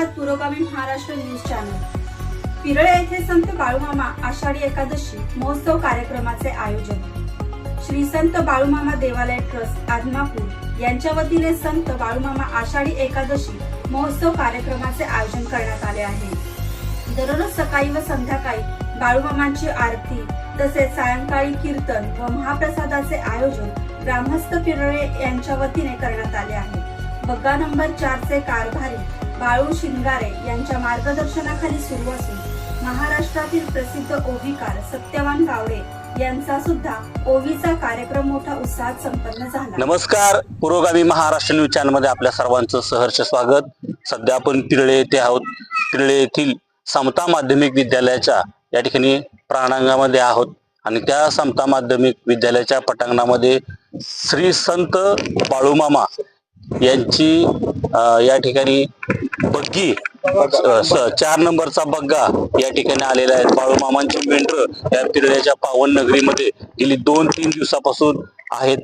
आहात पुरोगामी Maharashtra news channel. पिरळे येथे संत बाळूमामा आषाढी एकादशी महोत्सव कार्यक्रमाचे आयोजन. श्री संत बाळूमामा देवालय ट्रस्ट आदमापूर यांच्या वतीने संत बाळूमामा आषाढी एकादशी महोत्सव कार्यक्रमाचे आयोजन करण्यात आले आहे. दररोज सकाळी व संध्याकाळी बाळूमामांची आरती तसेच सायंकाळी कीर्तन व महाप्रसादाचे आयोजन ग्रामस्थ पिरळे यांच्या वतीने करण्यात आले आहे. बग्गा नंबर चारचे कारभारी बाळू शिंगारे यांच्या मार्गदर्शनाखाली सुरू असून महाराष्ट्रातील प्रसिद्ध ओवीकार सत्यवान गावडे यांचा सुद्धा ओवीचा कार्यक्रम मोठा उत्साहात संपन्न झाला. नमस्कार. पुरोगामी महाराष्ट्र न्यूज चॅनलमध्ये आपल्या सर्वांचं सहर्ष स्वागत. सध्या आपण तिरळे येथे आहोत. तिरळे येथील समता माध्यमिक विद्यालयाच्या या ठिकाणी प्राणांगामध्ये आहोत. आणि त्या समता माध्यमिक विद्यालयाच्या पटांगणामध्ये श्री संत बाळूमामा यांची या ठिकाणी बग्गी चार नंबरचा बग्गा या ठिकाणी आलेला आहे. बाळूमामांची मेंढर या पिरड्याच्या पावन नगरीमध्ये गेली दोन तीन दिवसापासून आहेत.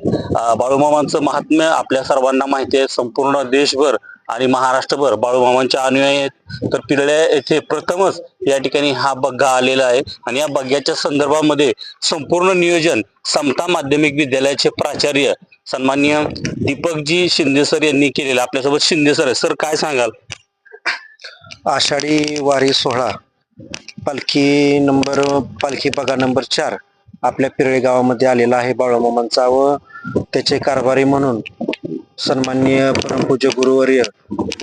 बाळूमामांचं महात्म्य आपल्या सर्वांना माहिती आहे. संपूर्ण देशभर आणि महाराष्ट्रभर बाळूमामांच्या अनुयायी आहेत. तर पिरळ्या येथे प्रथमच या ठिकाणी हा बग्गा आलेला आहे. आणि या बग्ग्याच्या संदर्भामध्ये संपूर्ण नियोजन समता माध्यमिक विद्यालयाचे प्राचार्य सन्माननीय दीपकजी शिंदे सर यांनी केलेलं आपल्यासोबत शिंदे सर आहे. सर काय सांगाल? आषाढी वारी सोहळा. पालखी नंबर पालखी पगा नंबर चार आपल्या पिरळे गावामध्ये आलेला आहे बाळूमामांचा व त्याचे कारभारी म्हणून सन्माननीय परमपूज्य गुरुवर्य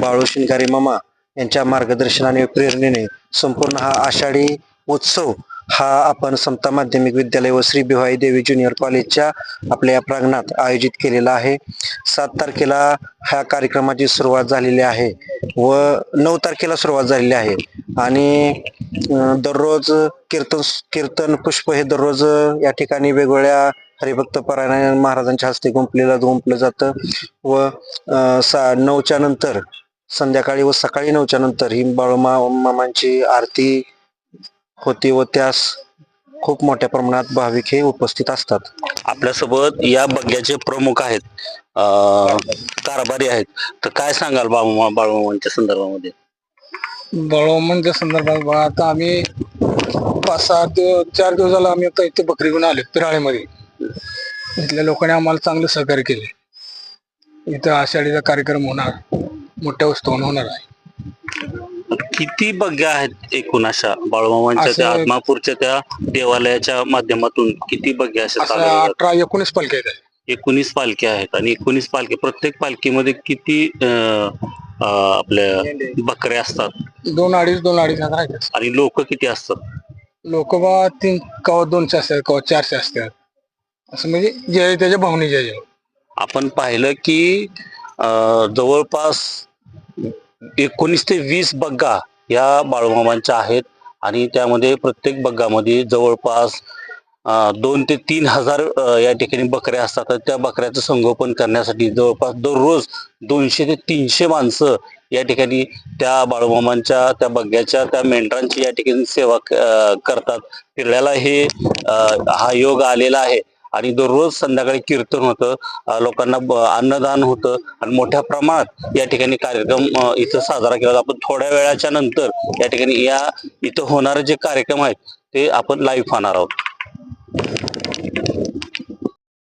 बाळू शिंगारी मामा यांच्या मार्गदर्शनाने प्रेरणेने संपूर्ण हा आषाढी उत्सव हा आपण समता माध्यमिक विद्यालय व श्री भिवाई देवी ज्युनियर कॉलेजच्या आपल्या या प्रांगणात आयोजित केलेला आहे. सात तारखेला ह्या कार्यक्रमाची सुरुवात झालेली आहे व नऊ तारखेला सुरुवात झालेली आहे. आणि दररोज कीर्तन कीर्तन पुष्प हे दररोज या ठिकाणी वेगवेगळ्या हरिभक्त परायण महाराजांच्या हस्ते गुंपलेला गुंपलं जातं व सा नऊच्या नंतर संध्याकाळी व सकाळी नऊच्या नंतर ही बाळूमा मामांची आरती होती व त्यास खूप मोठ्या प्रमाणात भाविक हे उपस्थित असतात. आपल्यासोबत या बग्याचे प्रमुख आहेत कारभारी आहेत. तर काय सांगाल बाळूमा बाळूमामांच्या संदर्भामध्ये? बाळूमांच्या संदर्भात आता आम्ही पाच सहा दिवस चार दिवस झाला आम्ही आता इथे बकरी घेऊन आलो पिराळेमध्ये. इथल्या लोकांनी आम्हाला चांगलं सहकार्य केले. इथं आषाढीचा कार्यक्रम होणार मोठ्या उत्सवान होणार आहे. किती बग्या आहेत एकूण अशा बाळूमामांच्या त्या असं- आत्मापूरच्या त्या देवालयाच्या माध्यमातून किती बग्या अशा असं चालवल्या अठरा एकोणीस पालख्या आहेत? एकोणीस पालख्या आहेत आणि एकोणीस पालखी प्रत्येक पालखीमध्ये किती अं, अं, आपल्या बकऱ्या असतात? दोन अडीच दोन अडीच हजार आहेत. आणि लोक किती असतात? लोक बा तीन कवा दोनशे असतात कवा चारशे असतात. असं म्हणजे जे आहे त्याच्या भावनेच्या ह्याच्यावर. आपण पाहिलं की अं, जवळपास एकोणीस ते वीस बग्गा या बाळूमामांच्या आहेत आणि त्यामध्ये प्रत्येक बग्गामध्ये जवळपास दोन ते तीन हजार या ठिकाणी बकऱ्या असतात. तर त्या बकऱ्याचं संगोपन करण्यासाठी जवळपास दररोज दोनशे ते तीनशे माणसं या ठिकाणी त्या बाळूमामांच्या त्या बग्ग्याच्या त्या मेंढरांची या ठिकाणी सेवा करतात. पिरल्याला हे हा योग आलेला आहे. आणि दररोज संध्याकाळी कीर्तन होतं लोकांना अन्नदान होतं आणि मोठ्या प्रमाणात या ठिकाणी कार्यक्रम इथं साजरा केला जातो. आपण थोड्या वेळाच्या नंतर या ठिकाणी या इथं होणारे जे कार्यक्रम आहेत ते आपण लाईव्ह पाहणार आहोत.